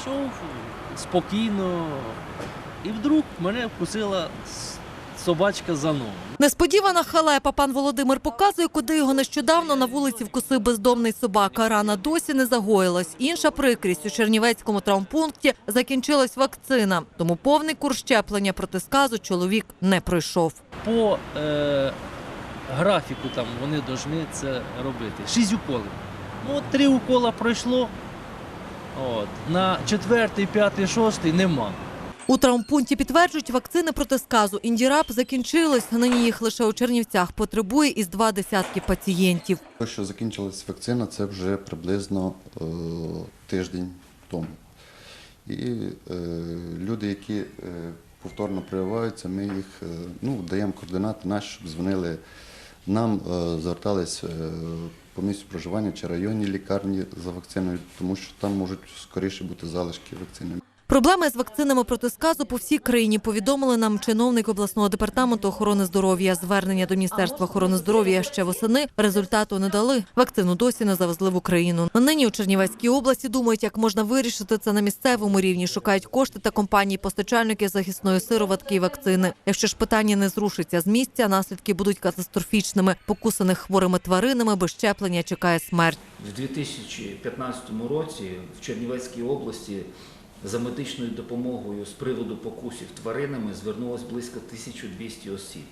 йшов спокійно, і вдруг мене вкусила собачка за ногу. Несподівана халепа пан Володимир показує, куди його нещодавно на вулиці вкусив бездомний собака. Рана досі не загоїлась. Інша прикрість у Чернівецькому травмпункті закінчилась вакцина. Тому повний курс щеплення проти сказу чоловік не пройшов. По е, графіку там вони повинні це робити. Шість уколів. Ну, три укола пройшло. От. На четвертий, п'ятий, шостий нема. У травмпункті підтверджують, вакцини проти сказу індірап закінчились. Нині їх лише у Чернівцях потребує із два десятки пацієнтів. Те, що закінчилась вакцина, це вже приблизно е, тиждень тому. І е, люди, які е, повторно прививаються, ми їх е, ну, даємо координати наші, щоб дзвонили нам, е, звертались е, по місцю проживання чи районні лікарні за вакциною, тому що там можуть скоріше бути залишки вакцини. Проблеми з вакцинами проти сказу по всій країні повідомили нам чиновник обласного департаменту охорони здоров'я. Звернення до міністерства охорони здоров'я ще восени результату не дали. Вакцину досі не завезли в Україну. Нині у Чернівецькій області думають, як можна вирішити це на місцевому рівні. Шукають кошти та компанії постачальники захисної сироватки і вакцини. Якщо ж питання не зрушиться з місця, наслідки будуть катастрофічними. Покусаних хворими тваринами без щеплення чекає смерть. В 2015 році в Чернівецькій області за медичною допомогою з приводу покусів тваринами звернулось близько 1200 осіб.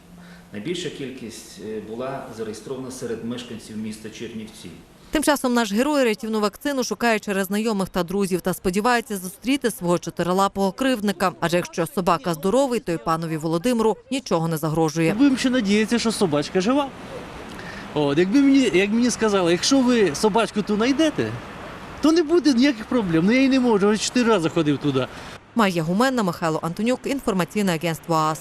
Найбільша кількість е, була зареєстрована серед мешканців міста Чернівці. Тим часом наш герой рятівну вакцину шукає через знайомих та друзів та сподівається зустріти свого чотирилапого кривдника. Адже якщо собака здоровий, то й панові Володимиру нічого не загрожує. Будемо ще надіятися, що собачка жива. От, якби мені, як мені сказали, якщо ви собачку ту знайдете, то не буде ніяких проблем. Ну я й не можу, вже чотири рази ходив туди. Майя Гуменна, Михайло Антонюк, інформаційне агентство АС.